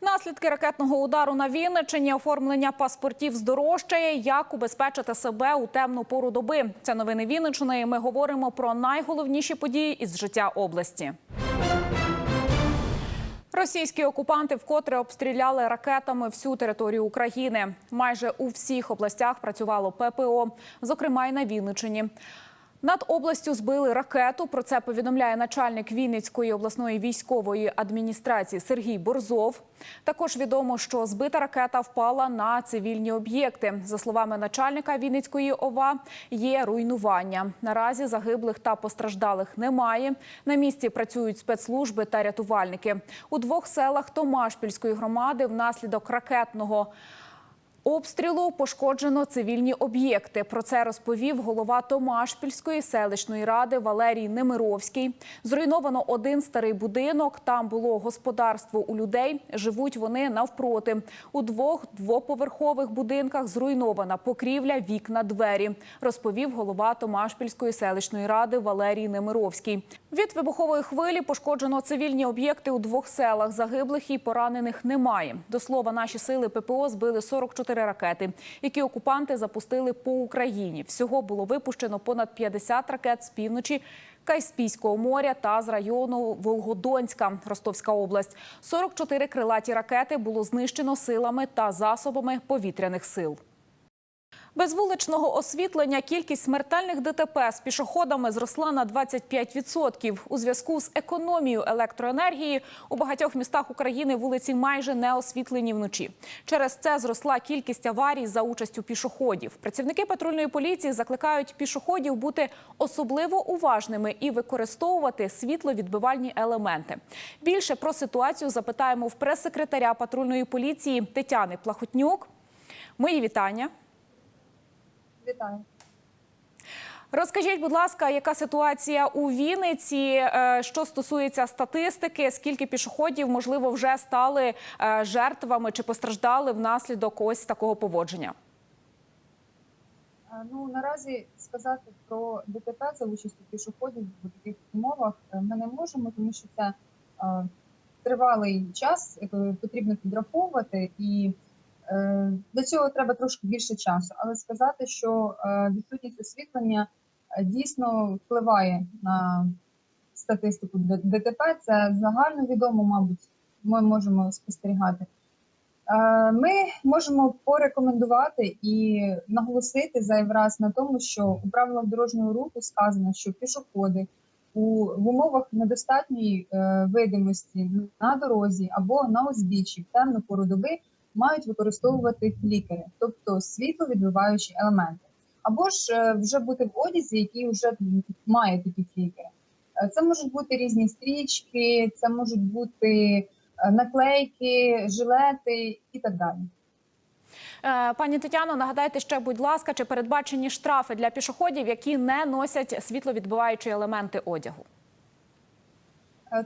Наслідки ракетного удару на Вінниччині, оформлення паспортів здорожчає. Як убезпечити себе у темну пору доби? Це новини Вінниччини. Ми говоримо про найголовніші події із життя області. Російські окупанти вкотре обстріляли ракетами всю територію України. Майже у всіх областях працювало ППО, зокрема й на Вінниччині. Над областю збили ракету. Про це повідомляє начальник Вінницької обласної військової адміністрації Сергій Борзов. Також відомо, що збита ракета впала на цивільні об'єкти. За словами начальника Вінницької ОВА, є руйнування. Наразі загиблих та постраждалих немає. На місці працюють спецслужби та рятувальники. У двох селах Томашпільської громади внаслідок ракетного Обстрілу пошкоджено цивільні об'єкти. Про це розповів голова Томашпільської селищної ради Валерій Немировський. Зруйновано один старий будинок. Там було господарство у людей. Живуть вони навпроти. У двох двоповерхових будинках зруйнована покрівля, вікна, двері. Розповів голова Томашпільської селищної ради Валерій Немировський. Від вибухової хвилі пошкоджено цивільні об'єкти у двох селах. Загиблих і поранених немає. До слова, наші сили ППО збили 44 ракети, які окупанти запустили по Україні. Всього було випущено понад 50 ракет з півночі. Каспійського моря та з району Волгодонська, Ростовська область. 44 крилаті ракети було знищено силами та засобами повітряних сил. Без вуличного освітлення кількість смертельних ДТП з пішоходами зросла на 25%. У зв'язку з економією електроенергії у багатьох містах України вулиці майже не освітлені вночі. Через це зросла кількість аварій за участю пішоходів. Працівники патрульної поліції закликають пішоходів бути особливо уважними і використовувати світловідбивальні елементи. Більше про ситуацію запитаємо в прес-секретаря патрульної поліції Тетяни Плахотнюк. Мої вітання. Вітаю. Розкажіть, будь ласка, яка ситуація у Вінниці? е, Що стосується статистики, скільки пішоходів можливо вже стали е, жертвами чи постраждали внаслідок ось такого поводження? Е, Ну наразі сказати про ДТП за участю пішоходів в таких умовах ми не можемо, тому що це тривалий час, потрібно підраховувати, і е, до цього треба трошки більше часу. Але сказати, що е, відсутність освітлення е, дійсно впливає на статистику ДТП, це загально відомо, мабуть, ми можемо спостерігати. Ми можемо порекомендувати і наголосити зайвий раз на тому, що у правилах дорожнього руху сказано, що пішоходи у в умовах недостатньої видимості на дорозі або на узбіччі в темну пору доби мають використовувати флікери, тобто світловідбиваючі елементи, або ж е, вже бути в одязі, який вже має такі флікери. Е, Це можуть бути різні стрічки, це можуть бути е, наклейки, жилети і так далі. Пані Тетяно, нагадайте ще, будь ласка, чи передбачені штрафи для пішоходів, які не носять світловідбиваючі елементи одягу?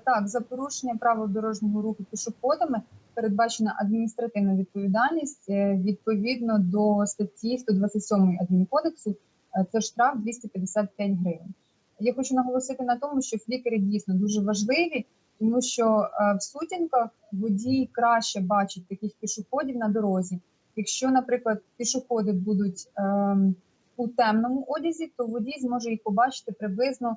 Так, за порушення правил дорожнього руху пішоходами передбачена адміністративна відповідальність е, відповідно до статті 127 адмінкодексу. е, Це штраф 255 гривень. Я хочу наголосити на тому, що флікери дійсно дуже важливі, тому що е, в сутінках водій краще бачить таких пішоходів на дорозі. Якщо, наприклад, пішоходи будуть ем, у темному одязі, то водій зможе їх побачити приблизно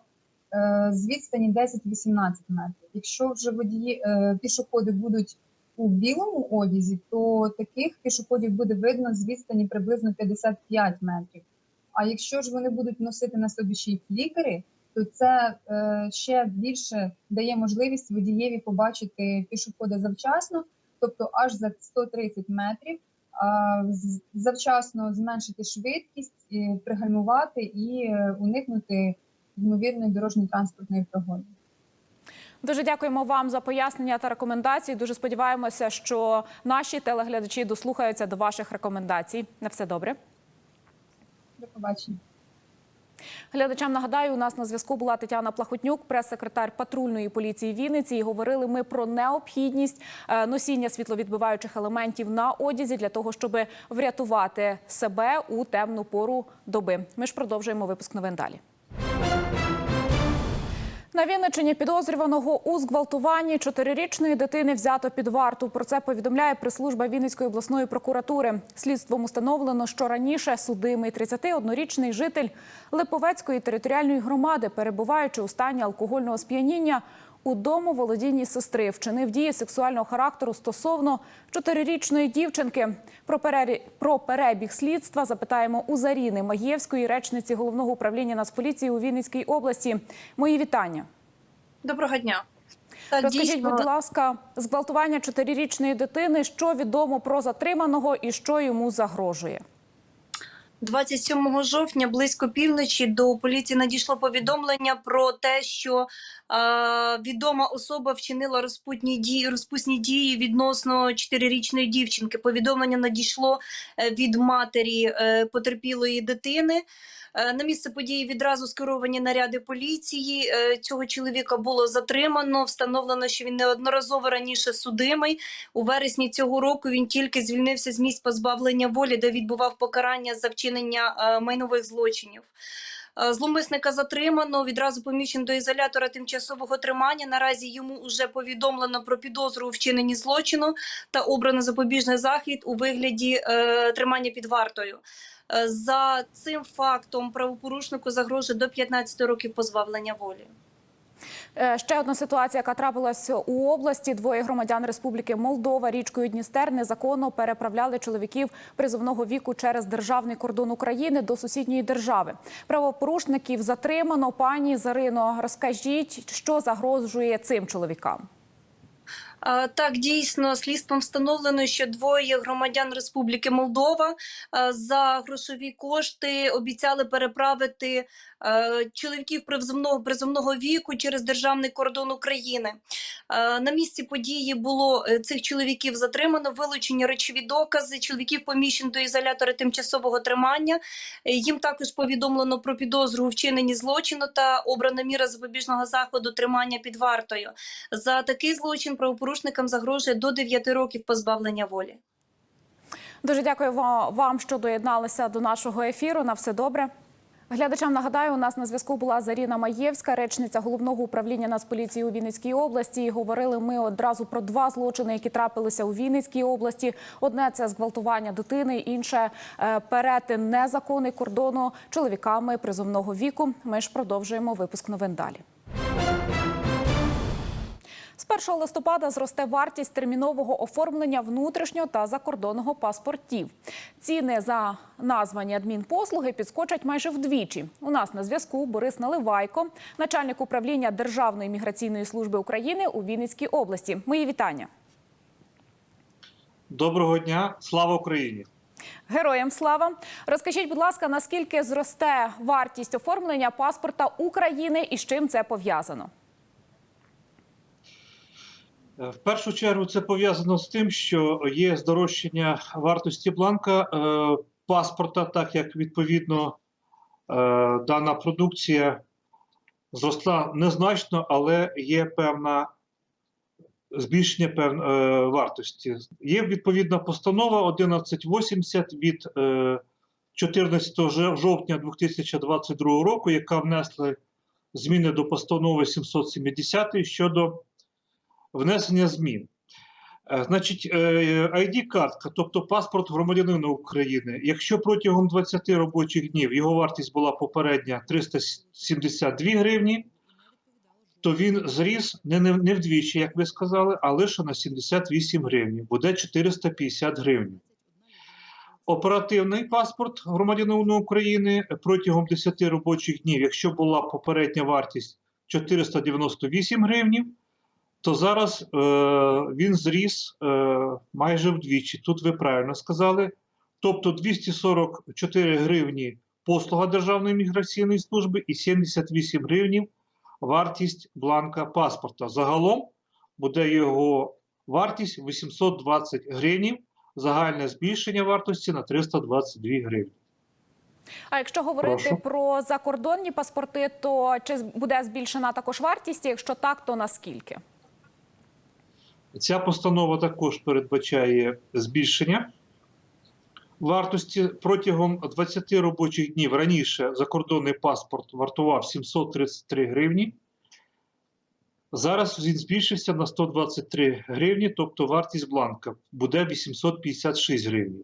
з відстані 10-18 метрів. Якщо вже водії пішоходи будуть у білому одязі, то таких пішоходів буде видно з відстані приблизно 55 метрів. А якщо ж вони будуть носити на собі ще й флікери, то це е, ще більше дає можливість водієві побачити пішохода завчасно, тобто аж за 130 метрів, а, завчасно зменшити швидкість, і пригальмувати і е, уникнути ймовірної дорожньо-транспортної пригоди. Дуже дякуємо вам за пояснення та рекомендації. Дуже сподіваємося, що наші телеглядачі дослухаються до ваших рекомендацій. На все добре. До побачення. Глядачам нагадаю, у нас на зв'язку була Тетяна Плахотнюк, прес-секретар патрульної поліції Вінниці. І говорили ми про необхідність е, носіння світловідбиваючих елементів на одязі для того, щоб врятувати себе у темну пору доби. Ми ж продовжуємо випуск новин далі. На Вінниччині підозрюваного у зґвалтуванні чотирирічної дитини взято під варту. Про це повідомляє прес-служба Вінницької обласної прокуратури. Слідством установлено, що раніше судимий 31-річний житель Липовецької територіальної громади, перебуваючи у стані алкогольного сп'яніння, у дому володінні сестри вчинив дії сексуального характеру стосовно чотирирічної дівчинки. Про, перері- про перебіг слідства запитаємо у Заріни Маєвської, речниці головного управління Нацполіції у Вінницькій області. Мої вітання. Доброго дня. Так, Розкажіть, дійсно, будь ласка, зґвалтування чотирирічної дитини, що відомо про затриманого і що йому загрожує? 27 жовтня близько півночі до поліції надійшло повідомлення про те, що відома особа вчинила розпутні дії, розпусні дії відносно чотирирічної дівчинки. Повідомлення надійшло е, від матері е, потерпілої дитини. Е, На місце події відразу скеровані наряди поліції. Цього чоловіка було затримано. Встановлено, що він неодноразово раніше судимий. У вересні цього року він тільки звільнився з місць позбавлення волі, де відбував покарання за вчинення майнових злочинів. Е, Зловмисника затримано, відразу поміщено до ізолятора тимчасового тримання. Наразі йому вже повідомлено про підозру у вчиненні злочину та обрано запобіжний захід у вигляді е, тримання під вартою. Е, За цим фактом правопорушнику загрожує до 15 років позбавлення волі. Е, Ще одна ситуація, яка трапилась у області. Двоє громадян Республіки Молдова річкою Дністер незаконно переправляли чоловіків призовного віку через державний кордон України до сусідньої держави. Правопорушників затримано. Пані Зарино, розкажіть, що загрожує цим чоловікам? Так, дійсно, слідством встановлено, що двоє громадян Республіки Молдова за грошові кошти обіцяли переправити чоловіків призовного призовного віку через державний кордон України. На місці події було е, цих чоловіків затримано, вилучені речові докази. Чоловіків поміщено до ізолятора тимчасового тримання. Е, Їм також повідомлено про підозру у вчиненні злочину та обрана міра запобіжного заходу тримання під вартою. За такий злочин правопорушникам загрожує до 9 років позбавлення волі. Дуже дякую вам, що доєдналися до нашого ефіру. На все добре. Глядачам нагадаю, у нас на зв'язку була Заріна Маєвська, речниця головного управління Нацполіції у Вінницькій області. І говорили ми одразу про два злочини, які трапилися у Вінницькій області. Одне це зґвалтування дитини, інше е, перетин незаконний кордону чоловіками призовного віку. Ми ж продовжуємо випуск новин далі. З 1 листопада зросте вартість термінового оформлення внутрішнього та закордонного паспортів. Ціни за названі адмінпослуги підскочать майже вдвічі. У нас на зв'язку Борис Наливайко, начальник управління Державної міграційної служби України у Вінницькій області. Мої вітання. Доброго дня, слава Україні! Героям слава! Розкажіть, будь ласка, наскільки зросте вартість оформлення паспорта України і з чим це пов'язано? Е, В першу чергу це пов'язано з тим, що є здорожчання вартості бланка е, паспорта, так як відповідно е, дана продукція зросла незначно, але є певна збільшення пев, е, вартості. Є відповідна постанова 1180 від е, 14 жов- жовтня 2022 року, яка внесла зміни до постанови 770 щодо внесення змін. Е, Значить, ID-картка, тобто паспорт громадянина України, якщо протягом 20 робочих днів його вартість була попередня 372 гривні, то він зріс не, не, не вдвічі, як ви сказали, а лише на 78 гривень, буде 450 гривень. Оперативний паспорт громадянина України протягом 10 робочих днів, якщо була попередня вартість 498 гривнів, то зараз е, він зріс е, майже вдвічі. Тут ви правильно сказали. Тобто 244 гривні послуга Державної міграційної служби і 78 гривнів вартість бланка паспорта. Загалом буде його вартість 820 гривнів, загальне збільшення вартості на 322 гривні. А якщо говорити Прошу. про закордонні паспорти, то чи буде збільшена також вартість? Якщо так, то наскільки? Ця постанова також передбачає збільшення вартості протягом 20 робочих днів. Раніше закордонний паспорт вартував 733 гривні. Зараз він збільшився на 123 гривні, тобто вартість бланка буде 856 гривень.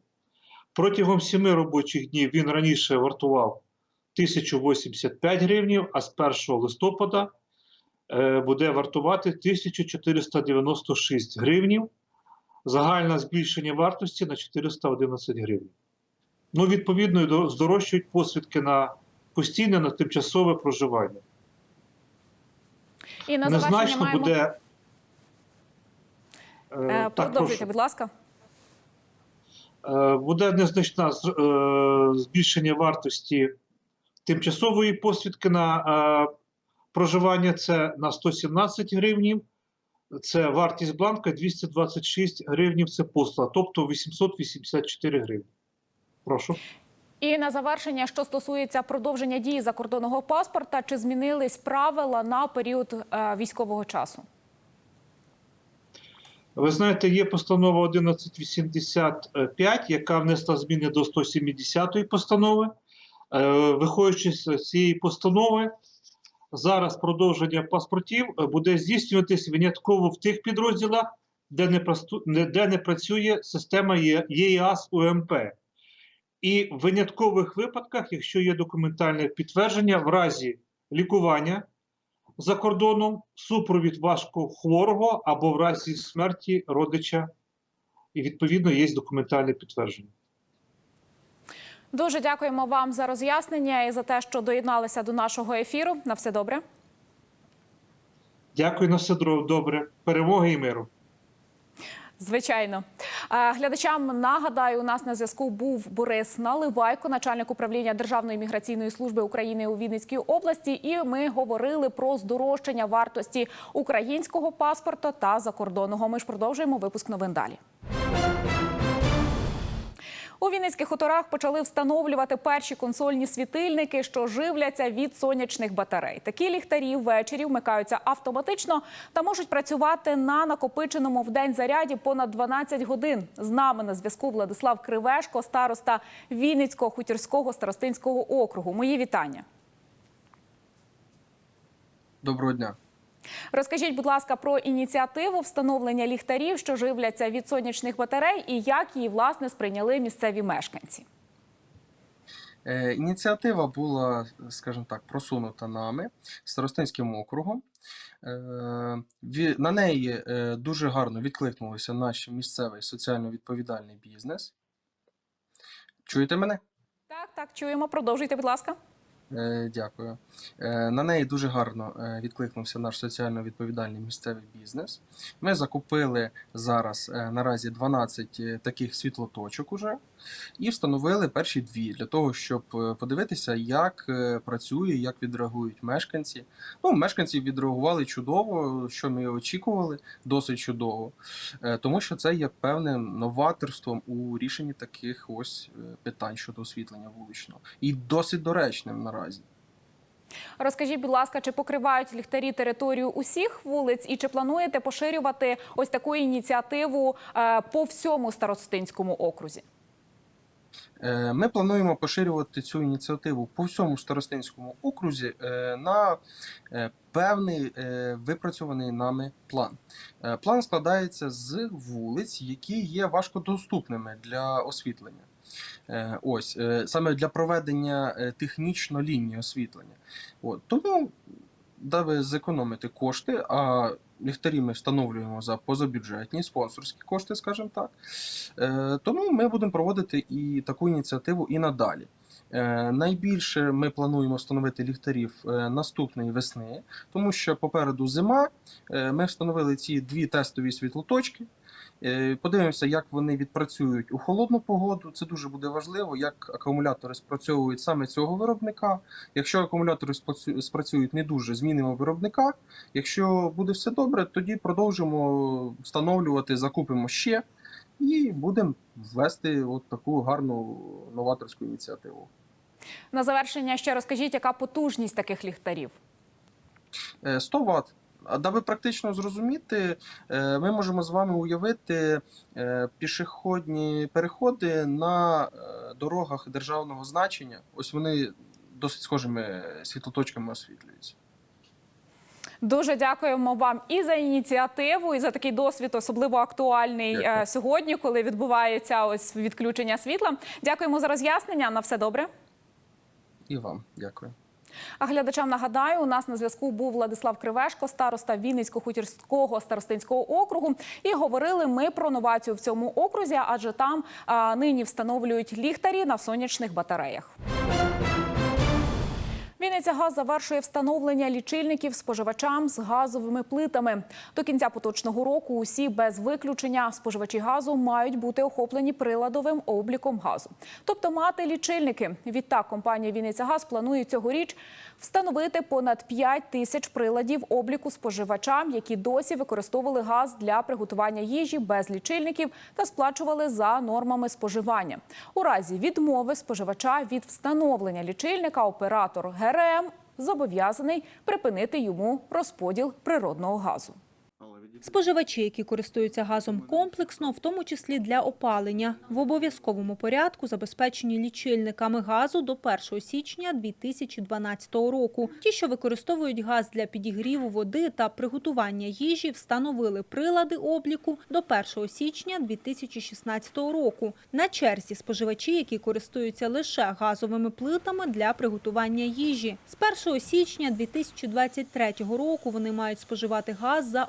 Протягом 7 робочих днів він раніше вартував 1085 гривень, а з 1 листопада буде вартувати 1496 гривнів. Загальне збільшення вартості на 411 гривень. Ну, відповідно, здорожчують посвідки на постійне, на тимчасове проживання. І на Незначно маємо буде. Е, Е, так, продовжуйте, прошу. будь ласка. Е, буде незначне е, збільшення вартості тимчасової посвідки на е, проживання це на 117 гривнів. Це вартість бланка 226 гривнів. Це послуга, тобто 884 гривні. Прошу. І на завершення, що стосується продовження дії закордонного паспорта, чи змінились правила на період е, військового часу? Ви знаєте, є постанова 1185, яка внесла зміни до 170-ї постанови. Е, Виходячи з цієї постанови, зараз продовження паспортів е, буде здійснюватись винятково в тих підрозділах, де не, просту- де не працює система ЄАС УМП. І в виняткових випадках, якщо є документальне підтвердження, в разі лікування за кордоном, супровід важкохворого або в разі смерті родича, і відповідно є документальне підтвердження. Дуже дякуємо вам за роз'яснення і за те, що доєдналися до нашого ефіру. На все добре. Дякую на все добре. Перемоги і миру. Звичайно, Е, глядачам нагадаю, у нас на зв'язку був Борис Наливайко, начальник управління Державної міграційної служби України у Вінницькій області. І ми говорили про здорожчання вартості українського паспорта та закордонного. Ми ж продовжуємо випуск новин далі. У Вінницьких хуторах почали встановлювати перші консольні світильники, що живляться від сонячних батарей. Такі ліхтарі ввечері вмикаються автоматично та можуть працювати на накопиченому в день заряді понад 12 годин. З нами на зв'язку Владислав Кривешко, староста Вінницького хутірського старостинського округу. Мої вітання. Доброго дня. Розкажіть, будь ласка, про ініціативу встановлення ліхтарів, що живляться від сонячних батарей, і як її власне сприйняли місцеві мешканці. Е, Ініціатива була, скажімо так, просунута нами Старостинським округом. Е, На неї е, дуже гарно відкликнулися наш місцевий соціально відповідальний бізнес. Чуєте мене? Так, так, чуємо. Продовжуйте, будь ласка. Е, Дякую. Е, На неї дуже гарно е, відкликнувся наш соціально відповідальний місцевий бізнес. Ми закупили зараз наразі 12 е, таких світлоточок уже і встановили перші дві для того, щоб е, подивитися, як е, працює, як відреагують мешканці. Ну, мешканці відреагували чудово, що ми очікували, досить чудово, Е, тому що це є певним новаторством у рішенні таких ось питань щодо освітлення вуличного і досить доречним наразі. Розкажіть, будь ласка, чи покривають ліхтарі територію усіх вулиць, і чи плануєте поширювати ось таку ініціативу по всьому старостинському окрузі? Е, Ми плануємо поширювати цю ініціативу по всьому старостинському окрузі е, на е, певний випрацьований нами план. План складається з вулиць, які є важкодоступними для освітлення. Ось саме для проведення технічно лінії освітлення. От тому, даби зекономити кошти, а ліхтарі ми встановлюємо за позабюджетні спонсорські кошти, скажімо так. Е, Тому ми будемо проводити і таку ініціативу і надалі. Е, Найбільше ми плануємо встановити ліхтарів е, наступної весни, тому що попереду зима. Ми встановили ці дві тестові світлоточки. Е, Подивимося, як вони відпрацюють у холодну погоду. Це дуже буде важливо, як акумулятори спрацьовують саме цього виробника. Якщо акумулятори спрацюють не дуже, змінимо виробника. Якщо буде все добре, тоді продовжимо встановлювати, закупимо ще і будемо ввести от таку гарну новаторську ініціативу. На завершення ще розкажіть, яка потужність таких ліхтарів? Е, 100 Вт. А даби практично зрозуміти, е, ми можемо з вами уявити е, пішохідні переходи на е, дорогах державного значення. Ось вони досить схожими світлоточками освітлюються. Дуже дякуємо вам і за ініціативу, і за такий досвід, особливо актуальний Дякую. сьогодні, коли відбувається ось відключення світла. Дякуємо за роз'яснення. На все добре. І вам дякую. А глядачам нагадаю, у нас на зв'язку був Владислав Кривешко, староста Вінницько-Хутірського старостинського округу. І говорили ми про новацію в цьому окрузі, адже там а, нині встановлюють ліхтарі на сонячних батареях. Вінниця газ завершує встановлення лічильників споживачам з газовими плитами. До кінця поточного року усі без виключення споживачі газу мають бути охоплені приладовим обліком газу, тобто мати лічильники. Відтак компанія Вінниця Газ планує цьогоріч встановити понад 5 тисяч приладів обліку споживачам, які досі використовували газ для приготування їжі без лічильників та сплачували за нормами споживання. У разі відмови споживача від встановлення лічильника оператор ГРМ зобов'язаний припинити йому розподіл природного газу. Споживачі, які користуються газом комплексно, в тому числі для опалення, в обов'язковому порядку забезпечені лічильниками газу до 1 січня 2012 року. Ті, що використовують газ для підігріву води та приготування їжі, встановили прилади обліку до 1 січня 2016 року. На черзі споживачі, які користуються лише газовими плитами для приготування їжі. З 1 січня 2023 року вони мають споживати газ за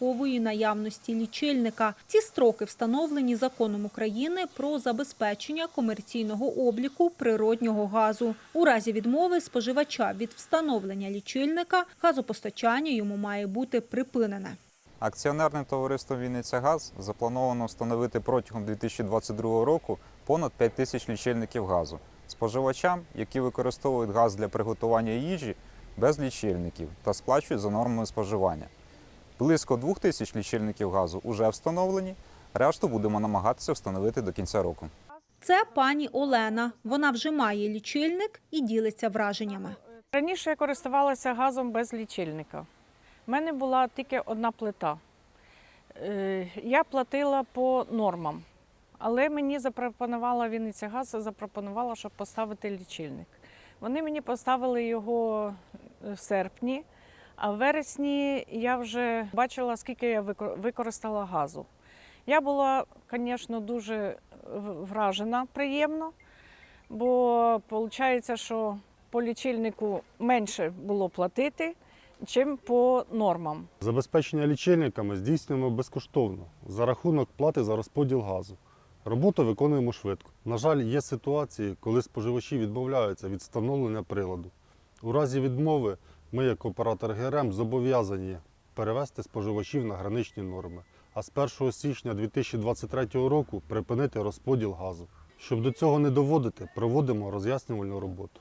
обов'язкової наявності лічильника. Ці строки встановлені законом України про забезпечення комерційного обліку природнього газу. У разі відмови споживача від встановлення лічильника газопостачання йому має бути припинене. Акціонерним товариством Вінниця Газ заплановано встановити протягом 2022 року понад 5 тисяч лічильників газу споживачам, які використовують газ для приготування їжі без лічильників та сплачують за нормами споживання. Близько 2 тисяч лічильників газу вже встановлені. Решту будемо намагатися встановити до кінця року. Це пані Олена. Вона вже має лічильник і ділиться враженнями. Раніше я користувалася газом без лічильника. У мене була тільки одна плита. Е, Я платила по нормам, але мені запропонувала Вінниця Газ, запропонувала, щоб поставити лічильник. Вони мені поставили його в серпні, а в вересні я вже бачила, скільки я використала газу. Я була, звісно, дуже вражена приємно, бо виходить, що по лічильнику менше було платити, чим по нормам. Забезпечення лічильниками здійснюємо безкоштовно за рахунок плати за розподіл газу. Роботу виконуємо швидко. На жаль, є ситуації, коли споживачі відмовляються від встановлення приладу. У разі відмови ми, як оператор ГРМ, зобов'язані перевести споживачів на граничні норми, а з 1 січня 2023 року припинити розподіл газу. Щоб до цього не доводити, проводимо роз'яснювальну роботу.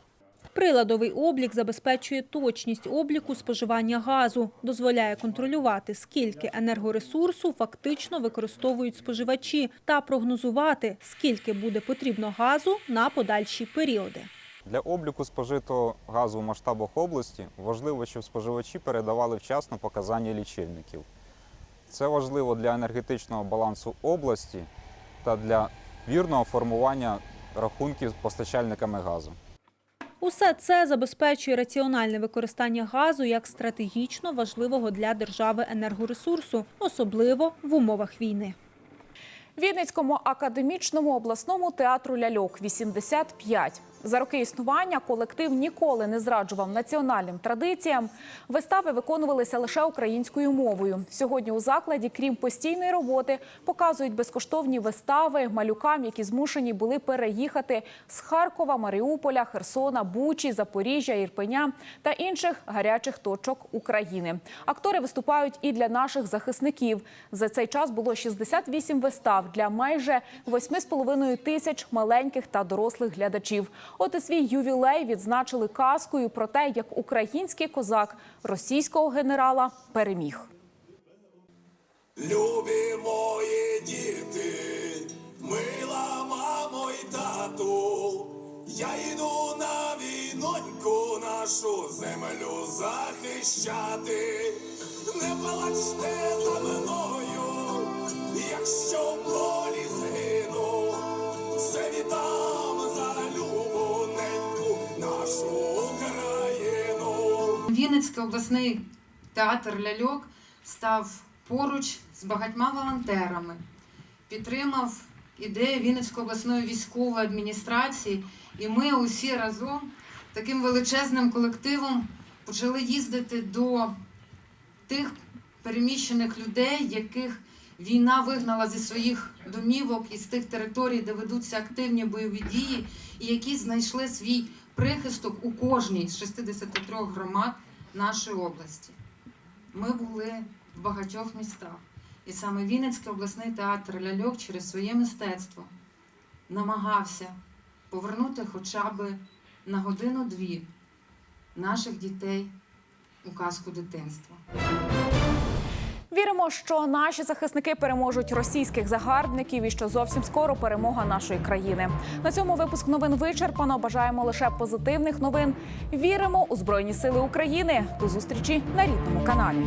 Приладовий облік забезпечує точність обліку споживання газу, дозволяє контролювати, скільки енергоресурсу фактично використовують споживачі, та прогнозувати, скільки буде потрібно газу на подальші періоди. Для обліку спожитого газу в масштабах області важливо, щоб споживачі передавали вчасно показання лічильників. Це важливо для енергетичного балансу області та для вірного формування рахунків постачальниками газу. Усе це забезпечує раціональне використання газу як стратегічно важливого для держави енергоресурсу, особливо в умовах війни. Вінницькому академічному обласному театру ляльок 85. За роки існування колектив ніколи не зраджував національним традиціям. Вистави виконувалися лише українською мовою. Сьогодні у закладі, крім постійної роботи, показують безкоштовні вистави малюкам, які змушені були переїхати з Харкова, Маріуполя, Херсона, Бучі, Запоріжжя, Ірпеня та інших гарячих точок України. Актори виступають і для наших захисників. За цей час було 68 вистав для майже 8,5 тисяч маленьких та дорослих глядачів. От і свій ювілей відзначили казкою про те, як український козак російського генерала переміг. Любі мої діти, мила мамо й тату, я йду на нашу землю захищати. Не плачте за мною, якщо в Вінницький обласний театр ляльок став поруч з багатьма волонтерами, підтримав ідею Вінницької обласної військової адміністрації, і ми усі разом таким величезним колективом почали їздити до тих переміщених людей, яких війна вигнала зі своїх домівок із тих територій, де ведуться активні бойові дії, і які знайшли свій прихисток у кожній з 63 громад нашої області. Ми були в багатьох містах. І саме Вінницький обласний театр ляльок через своє мистецтво намагався повернути хоча б на годину-дві наших дітей у казку дитинства. Віримо, що наші захисники переможуть російських загарбників і що зовсім скоро перемога нашої країни. На цьому випуск новин вичерпано. Бажаємо лише позитивних новин. Віримо у Збройні Сили України. До зустрічі на рідному каналі.